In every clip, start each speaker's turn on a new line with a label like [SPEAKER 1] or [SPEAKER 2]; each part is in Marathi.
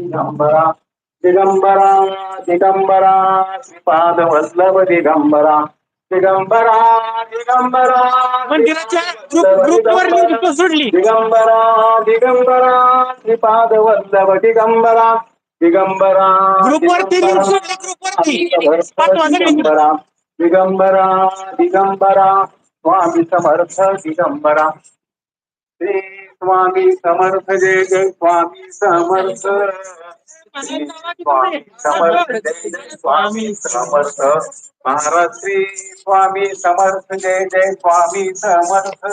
[SPEAKER 1] दिगंबरा दिगंबरा दिगंबरा श्रीपाद वल्लभ दिगंबरा दिगंबरा दिगंबरा
[SPEAKER 2] मंदिराच्या ग्रुप ग्रुपवर लिंक सोडली.
[SPEAKER 1] दिगंबरा दिगंबरा श्रीपाद वल्लभ दिगंबरा दिगंबरा
[SPEAKER 2] ग्रुपवरती लिंक सोडली ग्रुपवरती. पाठवा सगळीकडे.
[SPEAKER 1] दिगंबरा दिगंबरा दिगंबरा स्वामी समर्थ दिगंबरा. श्री स्वामी समर्थ जय जय स्वामी समर्थ. स्वामी समर्थ जय जय स्वामी समर्थ. महाराज श्री स्वामी समर्थ जय जय स्वामी समर्थ.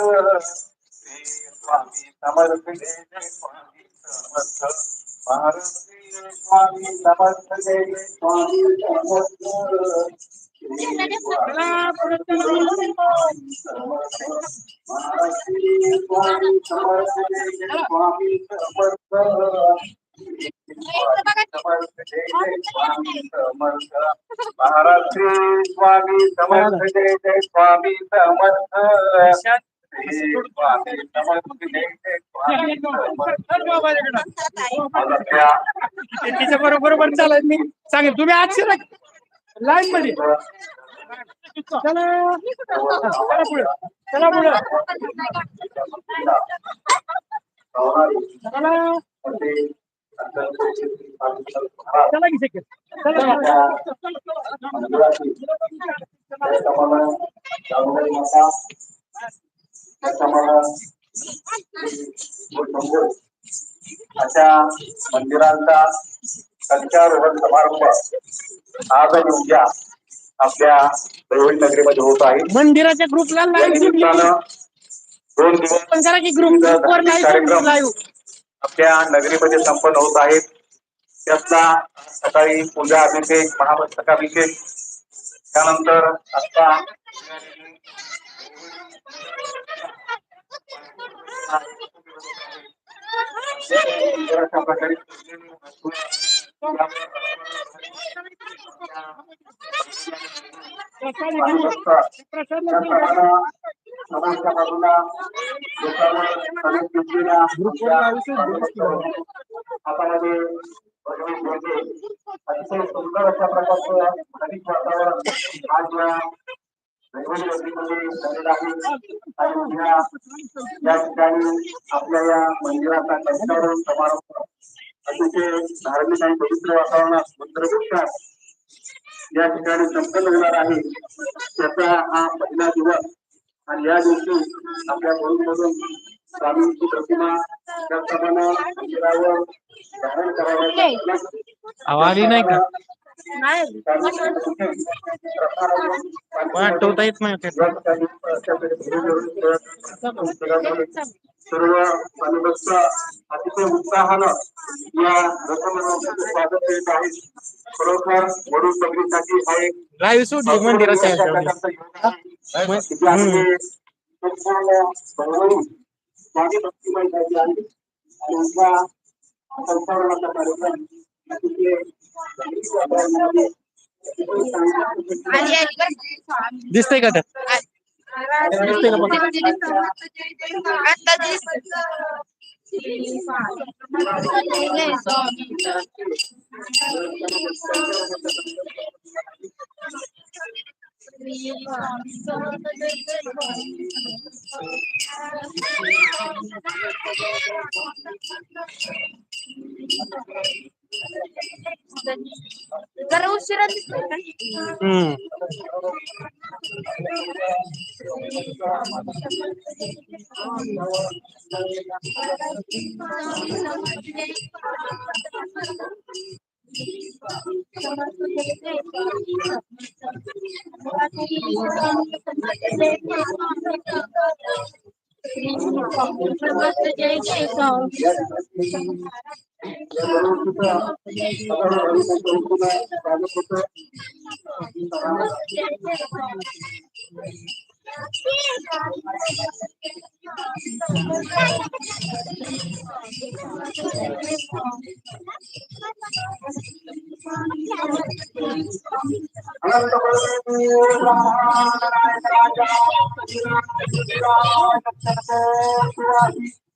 [SPEAKER 1] श्री स्वामी समर्थ जय जय स्वामी समर्थ. महाराज श्री स्वामी समर्थ जय जय स्वामी समर्थ. स्वामी समर्थ जय जय स्वामी समर्थ
[SPEAKER 2] तिच्या बरोबर पण चालत मी सांगेल तुम्ही आजचे लाईन मध्ये चला चला पुढे चला पुढे चला चला की सेकंड
[SPEAKER 1] अशा मंदिरांचा संचारोहण समारंभ आज आणि उद्या आपल्या दैवत नगरीमध्ये होत आहे.
[SPEAKER 2] मंदिराच्या ग्रुपला
[SPEAKER 1] या निमित्तानं दोन दिवस
[SPEAKER 2] ग्रुप
[SPEAKER 1] कार्यक्रम आपल्या नगरीमध्ये संपन्न होत आहेत त्यातला सकाळी पूजा अभिषेक महामस्तकाभिषेक त्यानंतर आता अशा प्रकारे बाजूला हातामध्ये अतिशय सुंदर अशा प्रकारचं अधिक वातावरण आज या झालेलं आहे आणि या ठिकाणी आपल्या या मंदिराचा कंटाळून समारंभ अतिशय धार्मिक आणि पवित्र वातावरणात मंत्रपुष्टात या ठिकाणी संपन्न होणार आहे. त्याचा हा पहिला दिवस आणि या दिवशी आपल्या मधून स्वामींची प्रतिमा त्याचप्रमाणे मंदिरावर धारण करावं
[SPEAKER 2] आवाज नाही का? आठवता येत नाही.
[SPEAKER 1] सर्व मानवस्त अतिशय उत्साहानं या रथमनोत्सवाचं स्वागत करीत आहेत खरोखर वडू सगळीसाठी हा एक
[SPEAKER 2] लाईव्ह मंदिराच्या
[SPEAKER 1] आपले संपूर्ण भक्तिमय झाली आहे. आणि संपूर्णाचा कार्यक्रम अतिशय गंभीर वातावरणामध्ये अतिशय चांगल्या
[SPEAKER 2] दिसतंय का त्यात दिसतंय का बघा?
[SPEAKER 3] जरा उशिरा दिसतोय का
[SPEAKER 2] हम्म
[SPEAKER 3] जय जय स्वामी
[SPEAKER 1] अनंत गुणरत्नाकर सद्गुणात्री स्वामी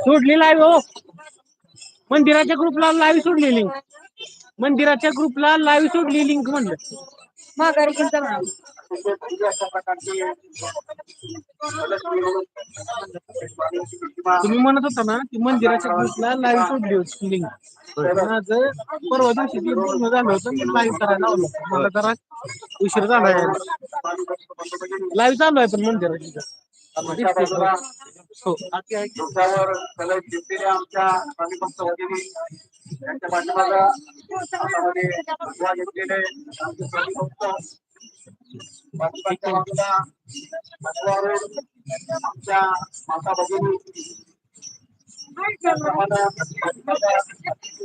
[SPEAKER 2] सोडली लाईव्ह हो. मंदिराच्या ग्रुपला लाईव्ह सोडली लिंक मंदिराच्या ग्रुपला लाईव्ह सोडली लिंक म्हणलं.
[SPEAKER 3] माघारी गेलता म्हणा.
[SPEAKER 1] अशा
[SPEAKER 2] तुम्ही म्हणत होता ना की मंदिराच्या ग्रुपला लाईव्ह सोडली होती लिंक माझं परवा दिवशी ते पूर्ण झालं होतं मी लाईव्ह करायला लावलं मला जरा उशीर झाला लाईव्ह चालू आहे पण मंदिराची.
[SPEAKER 1] आमच्या
[SPEAKER 2] हो.
[SPEAKER 1] आमच्या घेतलेले आमचे स्वामी भक्त पाठीमागच्या बाजूला भगवावर आमच्या माता भगिनी त्याप्रमाणे पाठीमागं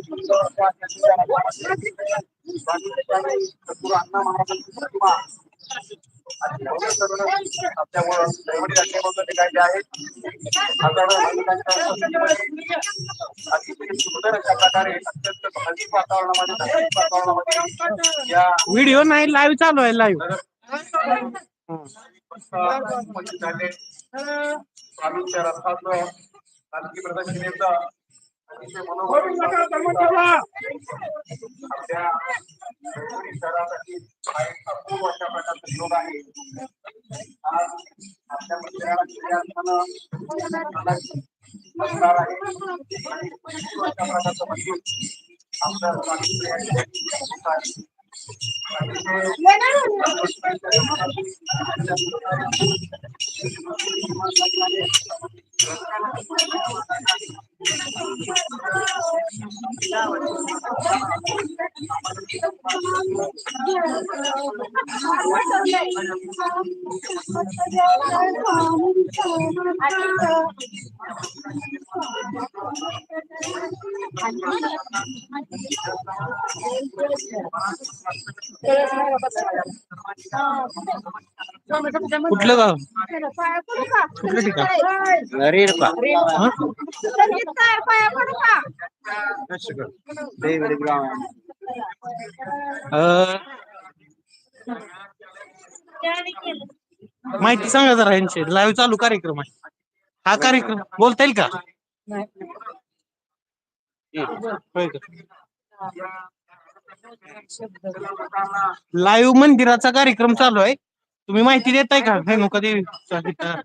[SPEAKER 1] सुंदर अशा त्यांच्या हातामध्ये स्वामी स्वामी सद्गुरू अण्णा महाराजांची प्रतिमा आणि सर्व आपल्यामुळं आहेत हजारो उपस्थितीमध्ये अतिशय सुंदर अशा प्रकारे अत्यंत भाविक वातावरणामध्ये धार्मिक वातावरणामध्ये या
[SPEAKER 2] व्हिडिओ नाही लाईव्ह चालू आहे लाईव्ह
[SPEAKER 1] उपस्थित झाले स्वामींच्या रथाचं पालखी प्रदक्षिणेचं शहरासाठी खूप मोठ्या अपूर्व अशा प्रकारचा योग आहे आज आपल्या मंदिराला असताना मला असणार आहे आणि अशा प्रकारचं मंदिर आपल्या स्वामींचं I'm
[SPEAKER 2] कुठलं गाव? कुठलं ठिकाण? हा? अं, माहिती सांगा जरा यांची लाईव्ह चालू कार्यक्रम आहे. हा कार्यक्रम. बोलता येईल का? लाईव्ह मंदिराचा कार्यक्रम चालू आहे. तुम्ही माहिती देताय का? रेणुका तिथं?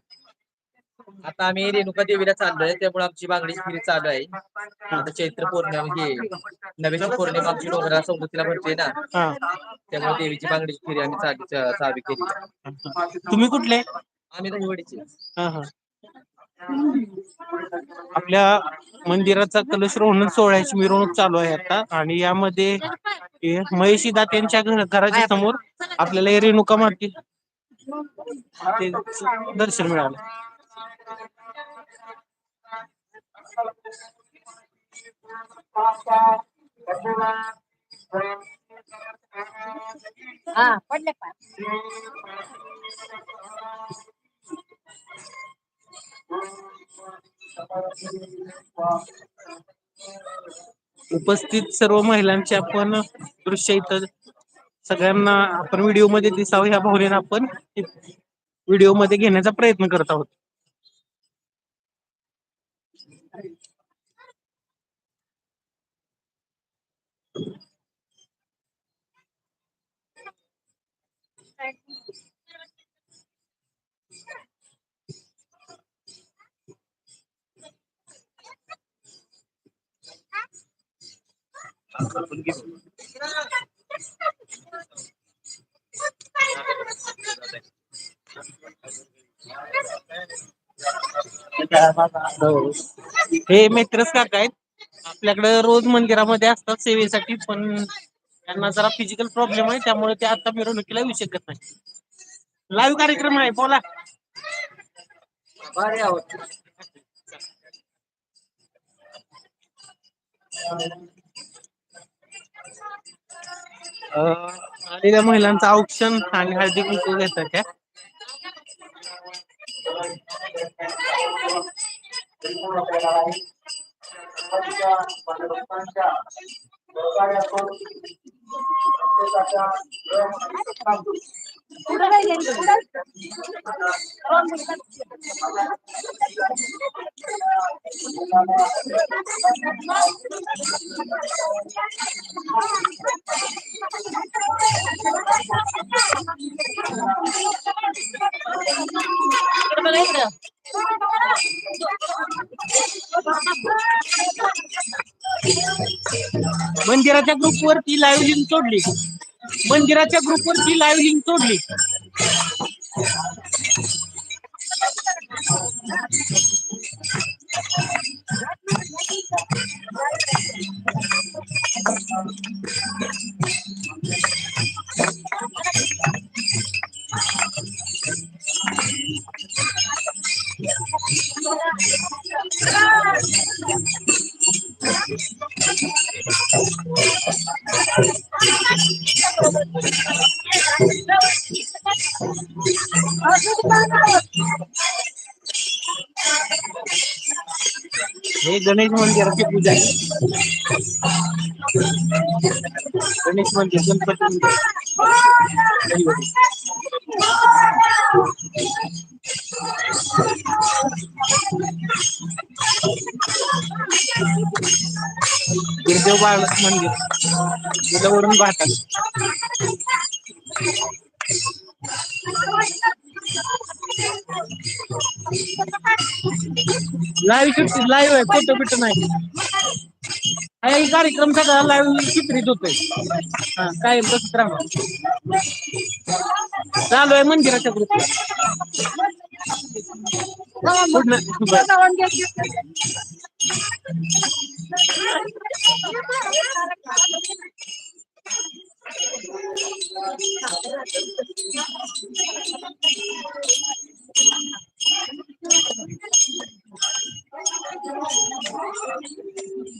[SPEAKER 4] आता आम्ही रेणुका देवीला चाललोय. त्यामुळे आमची बांगडीची फेरी चालू आहे. आता चैत्र पौर्णिमा हे नवीन पौर्णिमा आमची डोंगरा सवलतीला भरते ना.
[SPEAKER 2] हा.
[SPEAKER 4] त्यामुळे देवीची बांगडीची फेरी आम्ही चालू चालू केली.
[SPEAKER 2] तुम्ही कुठले?
[SPEAKER 4] आम्ही दहिवडीचे
[SPEAKER 2] हा हा. आपल्या मंदिराचा कलश रोहन सोहळ्याची मिरवणूक चालू आहे आता. आणि यामध्ये महेशी दात्यांच्या घराच्या समोर आपल्याला हे रेणुका माती ते दर्शन मिळालं.
[SPEAKER 3] हा पडले
[SPEAKER 2] उपस्थित सर्व महिलांचे आपण दृश्य इथं सगळ्यांना आपण व्हिडिओमध्ये दिसावं ह्या भावनेनं आपण व्हिडिओमध्ये घेण्याचा प्रयत्न करत आहोत. हे मित्रच काका आहेत. आपल्याकडे रोज मंदिरामध्ये असतात सेवेसाठी पण त्यांना जरा फिजिकल प्रॉब्लेम आहे त्यामुळे ते आता मिरवणुकीला येऊ शकत नाही. लाईव्ह कार्यक्रम आहे बोला.
[SPEAKER 4] आहोत
[SPEAKER 2] अं, आलेल्या महिलांचं औक्षण आणि हळदी कुंकू घेतात त्या मंदिराच्या ग्रुपवरती लाईव्ह लिंक सोडली. मंदिराच्या ग्रुपवर ती लाईव्ह लिंक सोडली हे गणेश मंदिराची पूजा आहे. गणेश मंदिर गणपती मंदिर. गिरदेव बाळ मंदिर. मुलावरून पाहतात लाईव्ह चित्र लाईव्ह आहे फोटो बिटो नाही. हा, कार्यक्रम सगळा लाईव्ह चित्रित होतोय. हा काय बसत राहा. चालू आहे मंदिराच्या ग्रुप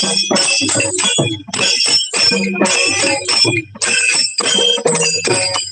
[SPEAKER 3] तुम्ही तर